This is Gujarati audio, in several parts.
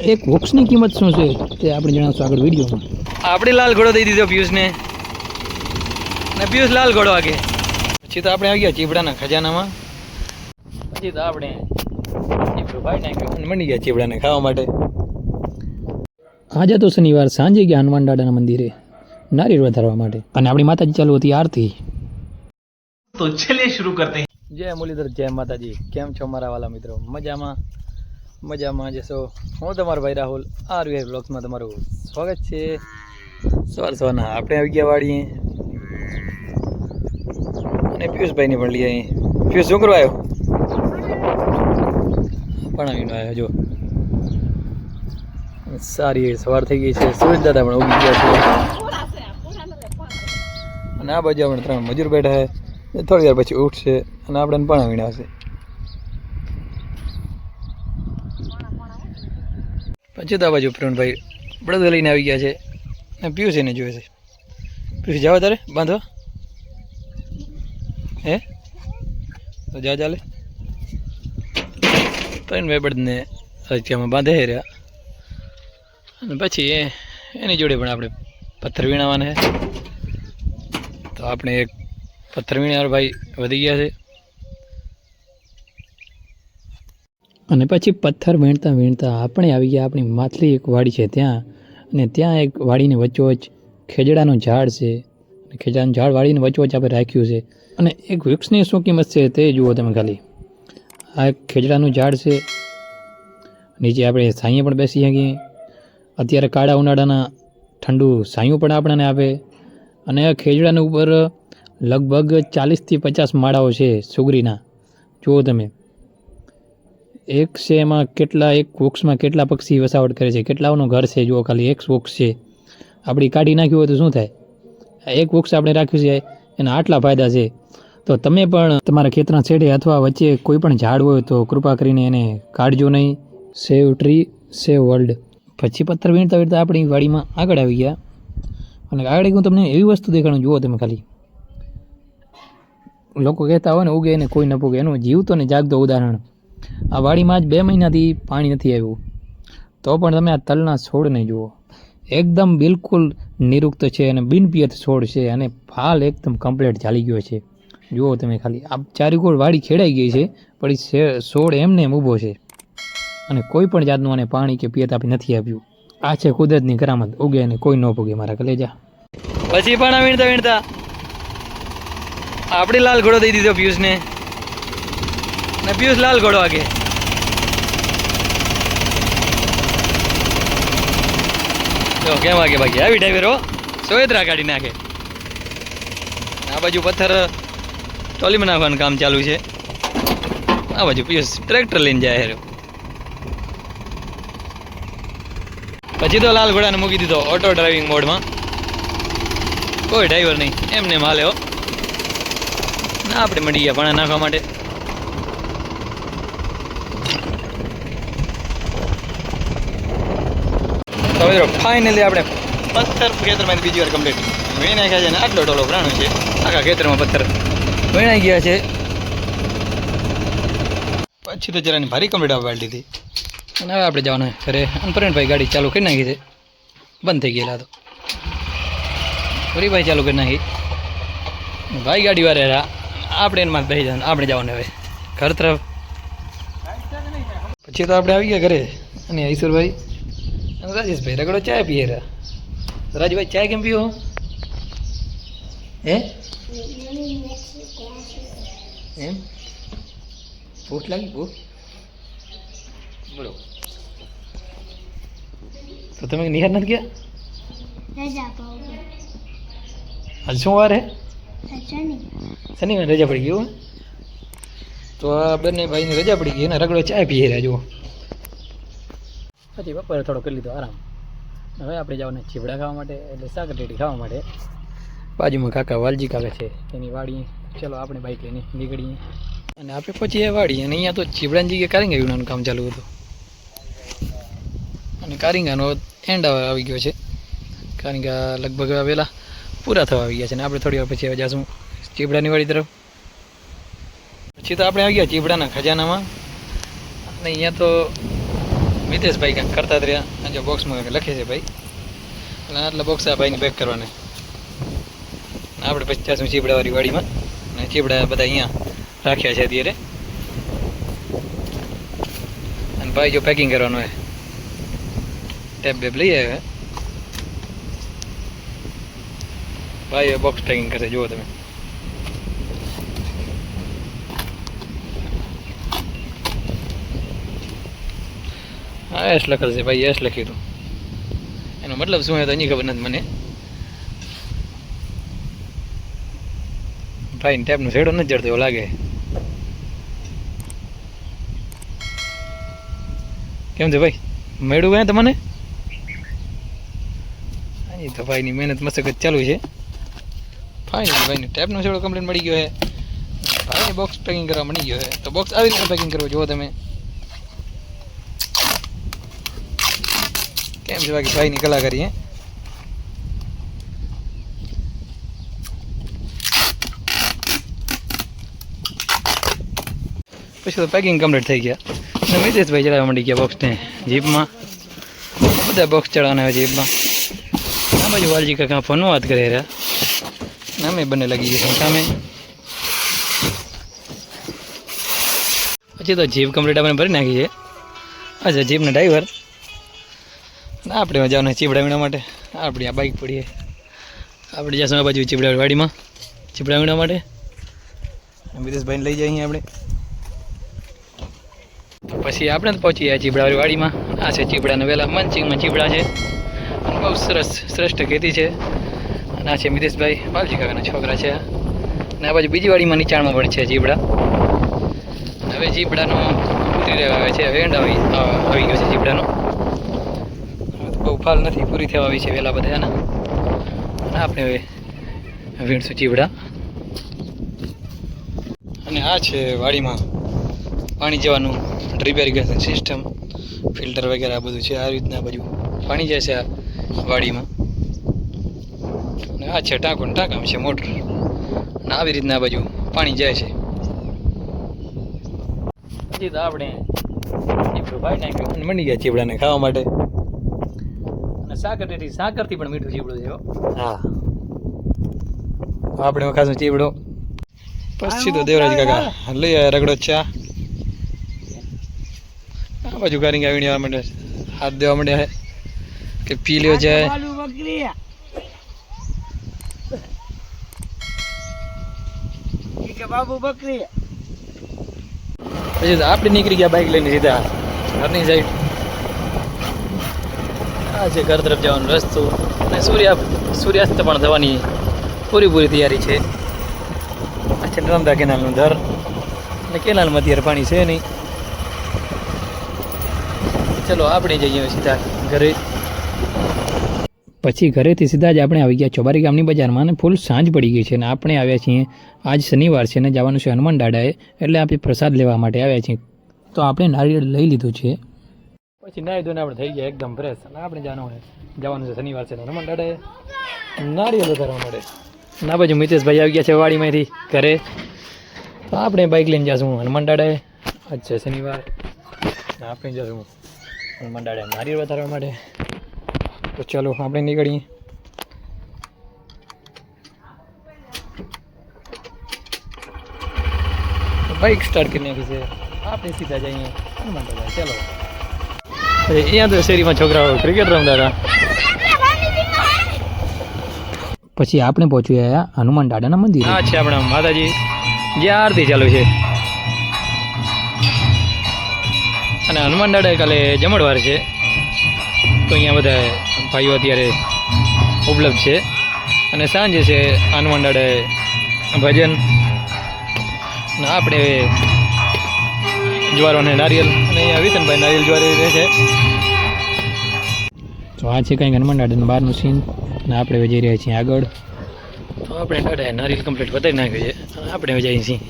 એક વોક્સની કિંમત શું છે તે આપણે જણાવશું આગળ વિડીયોમાં. આપણે લાલ ઘોડો દઈ દીધો પિયુષને. ને પિયુષ લાલ ઘોડો આગે. પછી તો આપણે આવી ગયા ચીપડાના ખજાનામાં. પછી તો આપણે મંડી ગયા ચીપડાને ખાવા માટે. આજે તો શનિવાર સાંજે ગયા હનુમાન દાદાના મંદિરે નારિયેળ વધારવા માટે. અને આપણી માતાજી ચાલુ હતી આરતી. તો ચલે શરૂ કરતે જય મુરલીધર જય માતાજી. કેમ છો મારા વાલા મિત્રો? મજામાં? મજામાં જશો હું તમારો ભાઈ રાહુલ આર વી બ્લોગ્સમાં તમારું સ્વાગત છે. સવાર સવારના આપણે આવી ગયા વાળીએ અને પિયુષભાઈને પણ લઈ આવી પિયુષ, શું કરવા આવ્યો? ભણાવીને આવ્યો, જો. સારી સવાર થઈ ગઈ છે. સૂરજ દાદા પણ ઉગી ગયા છે. અને આ બાજુ આપણે ત્રણ મજૂર બેઠા છે. થોડી વાર પછી ઉઠશે અને આપણે પણ આવીને આવશે. પછી તો આ બાજુ પ્રવીણભાઈ બળદ લઈને આવી ગયા છે. ને પિયુષ એને જોવે છે. પિયુષ, જાવ તારે? બાંધવા હે? તો જા ચાલે. પ્રવીણભાઈ બળદને રજિયામાં બાંધે રહ્યા. અને પછી એની જોડે પણ આપણે પથ્થર વીણાવાના છે. તો આપણે એક પથ્થર વીણ્યા ભાઈ વધી ગયા છે. અને પછી પથ્થર વીણતા વીણતા આપણે આવી ગયા, આપણી માથલી એક વાડી છે ત્યાં. અને ત્યાં એક વાડીની વચ્ચોવચ ખેજડાનું ઝાડ છે. અને ખેજડાનું ઝાડ વાડીને વચ્ચોવચ આપણે રાખ્યું છે. અને એક વૃક્ષની શું કિંમત છે તે જુઓ તમે ખાલી. આ એક ખેજડાનું ઝાડ છે. નીચે આપણે સાંઈએ પણ બેસી શકીએ. અત્યારે કાળા ઉનાળાના ઠંડુ સાંયું પણ આપણને આપે. અને આ ખેજડાની ઉપર લગભગ ચાલીસથી પચાસ માળાઓ છે સુગરીના. જુઓ તમે. એક છે એમાં કેટલા, એક વૃક્ષમાં કેટલા પક્ષી વસાવટ કરે છે? કેટલાઓનું ઘર છે? જુઓ ખાલી એક વૃક્ષ છે. આપણી કાઢી નાખ્યું હોય તો શું થાય? એક વૃક્ષ આપણે રાખ્યું છે, એના આટલા ફાયદા છે. તો તમે પણ તમારા ખેતરના છેડે અથવા વચ્ચે કોઈ પણ ઝાડ હોય તો કૃપા કરીને એને કાઢજો નહીં. Save tree, save world. પછી પથ્થર વીણતા વીણતા આપણી વાડીમાં આગળ આવી ગયા. અને આગળ હું તમને એવી વસ્તુ દેખાડું, જુઓ તમે ખાલી. લોકો કહેતા હોય ને, ઉગે ને કોઈ ન પૂગે. એનું જીવતો ને જાગતો ઉદાહરણ. આ વાડીમાં જ બે મહિનાથી પાણી નથી આવ્યું. તો પણ તમે આ તલના છોડને જુઓ. એકદમ બિલકુલ નિરુક્ત છે અને બિનપિયત છોડ છે અને ફાલ એકદમ કમ્પ્લીટ ચાલી ગયો છે. જુઓ તમે ખાલી, આ ચારીકોળ વાડી ખેડાઈ ગઈ છે, પણ એ છોડ એમને એમ ઊભો છે. અને કોઈ પણ જાતનું આને પાણી કે પિયત આપી નથી આપ્યું. આ છે કુદરતની કરામત, ઉગે અને કોઈ ન ભોગે મારા કલેજા. પછી પણ વીણતા વીણતા. આપણે લાલ ઘોડો દઈ દીધો પિયુષને. ને પિયુષ લાલ ઘોડો આગે. જો કેમ આગે બાકી? આવી ડ્રાઈવરો સોયત્રા કાઢી નાખે આ બાજુ પથ્થર ટોલીમાં નાખવાનું કામ ચાલુ છે. આ બાજુ પિયુષ ટ્રેક્ટર લઈને જાય હેરો. પછી તો લાલ ઘોડાને મૂકી દીધો ઓટો ડ્રાઇવિંગ મોડમાં કોઈ ડ્રાઈવર નહીં. એમને માલે હો. ના આપણે મળી ગયા પાણા નાખવા માટે. મિત્રો ફાઇનલી આપણે પથ્થર ખેતરમાંથી બીજી વાર કમ્પ્લીટ વીણાઈ ગયા છે ને આટલો ટોલો પ્રાણો છે. આખા ખેતરમાં પથ્થર. વીણાઈ ગયા છે. પછી તો જરાની ભારી કમ્પ્લીટ આપવા લીધી અને હવે આપણે જવાનું ઘરે. અને પ્રવીણભાઈ ગાડી ચાલુ કરી નાખી છે. બંધ થઈ ગયેલા તો. ભાઈ ચાલુ કરી નાખી. ભાઈ ગાડી વારે આપણે એમાં બેસી જવાનું. આપણે જવાનું હવે ઘર તરફ. પછી તો આપણે આવી ગયા ઘરે. અને ઈશ્વરભાઈ રાજેશભાઈ રગડો ચાય પીએ રહ્યા રાજભાઈ ચાય કેમ પીવો? હે? એમ? ભૂખ લાગી, ભૂખ? બોલો. તો તમે નિહાર નથી ગયા? આજ શું વાર હે? શનિ શનિવાર રજા પડી ગઈ તો આ બંને ભાઈની રજા પડી ગઈ અને રગડો ચાય પીએ રહ્યા જુઓ. પછી બપોરે થોડો કરી લીધો આરામ. હવે આપણે જવાના ચીવડા ખાવા માટે, એટલે શાક ટેટી ખાવા માટે. બાજુમાં કાકા વાલજી કાકા છે એની વાડી ચલો આપણે બાઈક લઈને નીકળીએ. અને આપણે પછી એ વાડી અને અહીંયા તો ચીવડાની જગ્યાએ કારિંગા યુનાનું કામ ચાલુ હતું. અને કારિંગાનો એન્ડ આવી ગયો છે. કારિંગા લગભગ વહેલા પૂરા થવા આવી ગયા છે, અને આપણે થોડી વાર પછી હવે જઈશું ચીવડાની વાડી તરફ. પછી તો આપણે આવી ગયા ચીવડાના ખજાનામાં. અને અહીંયા તો મિતેશભાઈ કંઈક કરતા જ રહ્યા. જો બોક્સમાં લખે છે ભાઈ. એટલે આટલા બોક્સ આ ભાઈને પેક કરવાને. આપણે પછી જઈશું ચીબડાવાળી વાડીમાં. અને ચીબડા બધા અહીંયા રાખ્યા છે અત્યારે. અને ભાઈ જો પેકિંગ કરવાનું હોય. ટેપ બેબ લઈ આવ્યા. ભાઈ બોક્સ પેકિંગ કરશે. જુઓ તમે. હા, એસ લખેલ છે ભાઈ, એસ લખ્યું હતું એનો મતલબ શું હોય તો એની ખબર નથી મને. ભાઈ ટેપનો શેડો નથી જડતો, એવું લાગે. કેમ છે ભાઈ? મેળવું ગયા તમને? એ તો ભાઈની મહેનત મસક જ ચાલુ છે. ફાઇનલ ભાઈને ટેપનો શેડો કમ્પ્લીટ મળી ગયો છે. ભાઈને બોક્સ પેકિંગ કરવા મળી ગયો છે. તો બોક્સ આવી રીતે પેકિંગ કરવું, જુઓ તમે. કેમ છે બાકી ભાઈની કલાકારી હે પછી તો પેકિંગ કમ્પ્લીટ થઈ ગયા અને મિતેશભાઈ ચડાવવા માંડી ગયા બોક્સને જીપમાં બધા બોક્સ ચડાવવાના હોય જીપમાં આ બાજુ વાલજી કાકા ફોનમાં વાત કરી રહ્યા નામે બંને લાગી ગયા સામે પછી તો જીપ કમ્પ્લીટ આપણે ભરી નાખી છે અચ્છા જીપના ડ્રાઈવર ના આપણે જવાના ચીપડા વીણા માટે. આપણી આ બાઇક પડીએ આપણે જઈશું આ બાજુ ચીબડા વાડીમાં ચીપડા વીણા માટે મિતેશભાઈને લઈ જઈએ આપણે. પછી આપણે જ પહોંચી ગયા ચીબડાવાળી વાડીમાં આ છે ચીબડાના વહેલા મનચિંગમાં ચીબડા છે. અને બહુ સરસ શ્રેષ્ઠ ખેતી છે. અને આ છે મિતેશભાઈ માલજી કાકાના છોકરા છે. અને આ બાજુ બીજી વાડીમાં નીચાણમાં પણ છે ચીબડા. હવે ચીબડાનો ઉતરી રહ્યો આવે છે. વેંડ આવી આવી ગયો છે બહુ ફાલ નથી, પૂરી થવા આવી છે વહેલા બધાના. અને આપણે હવે વીણશું ચીવડા. અને આ છે વાડીમાં પાણી જવાનું ડ્રીપ ઇરિગેશન સિસ્ટમ ફિલ્ટર વગેરે આ બધું છે, આ રીતના બધું પાણી જાય છે આ વાડીમાં. અને આ છે ટાંકો ટાંકામ છે મોટર. અને આવી રીતના બાજુ પાણી જાય છે. તો આપણે ભાઈ નાખ્યું મંડી ગયા ચીવડાને ખાવા માટે. સાકર રેટી સાકરથી પણ મીઠું ચીપડું છે હા. આપણે ખાસું ચીપડો પછી તો દેવરાજ કાકા લઈ આવ્યા રગડો ચા. આ બાજુ કારીંગ આવીને આવવા માંડે હાથ દેવા માંડ્યા હે કે પી લ્યો જાય. બાબુ બકરી પછી આપણે નીકળી ગયા બાઇક લઈને સીધા. ઘરની સાઈડ આ છે ઘર તરફ જવાનો રસ્તો અને સૂર્ય સૂર્યાસ્ત પણ થવાની પૂરેપૂરી તૈયારી છે. આ છે નર્મદા કેનાલનું ધર અને કેનાલમાં અત્યારે પાણી છે નહીં. ચલો, આપણે જઈએ સીધા ઘરે. પછી ઘરેથી સીધા જ આપણે આવી ગયા ચોબારી ગામની બજારમાં અને ફૂલ સાંજ પડી ગઈ છે અને આપણે આવ્યા છીએ. આજ શનિવાર છે અને જવાનું છે હનુમાન દાડાએ. એટલે આપણે પ્રસાદ લેવા માટે આવ્યા છીએ. તો આપણે નારિયેળ લઈ લીધું છે. પછી નાહી ધોઈને આપણે થઈ ગયા એકદમ ફ્રેશ અને આપણે જાણવું હોય જવાનું છે શનિવાર છે હનુમાન દાદાએ નારિયેલ ઉતારવા માટે ના બાજુ મિતેશભાઈ આવી ગયા છે વાડીમાંથી ઘરે. તો આપણે બાઇક લઈને જઈશું હનુમાન દાડે. આજ છે શનિવાર. આપણે જશું હનુમાન દાડે નારિયેળ વધારવા માટે. તો ચાલો આપણે નીકળીએ. બાઇક સ્ટાર્ટ કરી નાખી છે. આપણે સીધા જઈએ હનુમાન દાદા ચાલો. અહીંયા તો શેરીમાં છોકરાઓ ક્રિકેટ રમતા હતા. પછી આપણે પહોંચી ગયા હનુમાન દાદાના મંદિર. હા છે આપણા માતાજી. જે આરતી ચાલુ છે. અને હનુમાન દાદા કાલે જમણવાર છે. તો અહીંયા બધા ભાઈઓ અત્યારે ઉપલબ્ધ છે. અને સાંજે છે હનુમાન દાદાએ ભજન. આપણે જ્વારો અને નારિયેલ. અને અહીંયા વિસનભાઈ નારિયેલ જ્વારી રહે છે. તો આ છે કંઈક હનુમાન દાદાનું બહારનું સીન અને આપણે જઈ રહ્યા છીએ આગળ. તો આપણે દાદાએ નારિયેલ કમ્પ્લીટ વધારી નાખ્યું છે. આપણે જઈએ છીએ.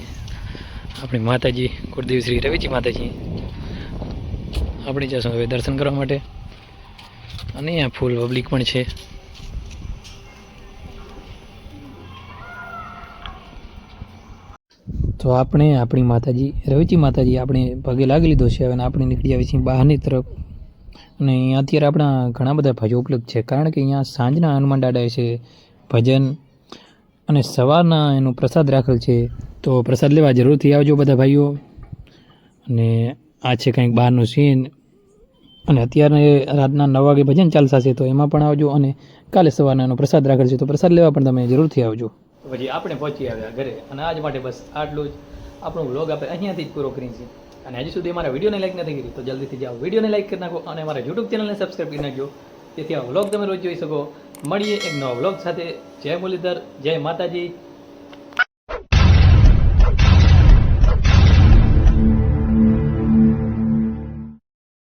આપણી માતાજી કુળદેવ શ્રી રવિજી માતાજી. આપણે જઈશું હવે દર્શન કરવા માટે. અને અહીંયા ફૂલ પબ્લિક પણ છે. તો આપણે, આપણી માતાજી, રવિચી માતાજી આપણે પગે લાગી લીધો છે અને આપણે નીકળી આવી છીએ બહારની તરફ. અને અહીંયા અત્યારે આપણા ઘણા બધા ભજો ઉપલબ્ધ છે, કારણ કે અહીંયા સાંજના હનુમાન દાદાએ છે, ભજન અને સવારના એનું પ્રસાદ રાખેલ છે. તો પ્રસાદ લેવા જરૂરથી આવજો બધા ભાઈઓ. અને આ છે કંઈક બહારનું સીન અને અત્યારે રાતના નવ વાગે ભજન ચાલતા છે તો એમાં પણ આવજો અને કાલે સવારના એનો પ્રસાદ રાખેલ છે, તો પ્રસાદ લેવા પણ તમે જરૂરથી આવજો. પછી આપણે પહોંચી આવ્યા ઘરે. અને આજ માટે બસ આટલું જ. આપણો વ્લોગ આપણે અહીંયાથી જ પૂરો કરીએ છીએ. અને હજી સુધી અમારા વિડીયોને લાઈક નથી કરી, તો જલ્દીથી જાઓ વિડીયોને લાઈક કરી નાખો અને અમારા યુટ્યુબ ચેનલને સબસ્ક્રાઈબ કરી નાખજો. જેથી આ વ્લોગ તમે રોજ જોઈ શકો. મળીએ એક નવા વ્લોગ સાથે. જય મુરલીધર, જય માતાજી.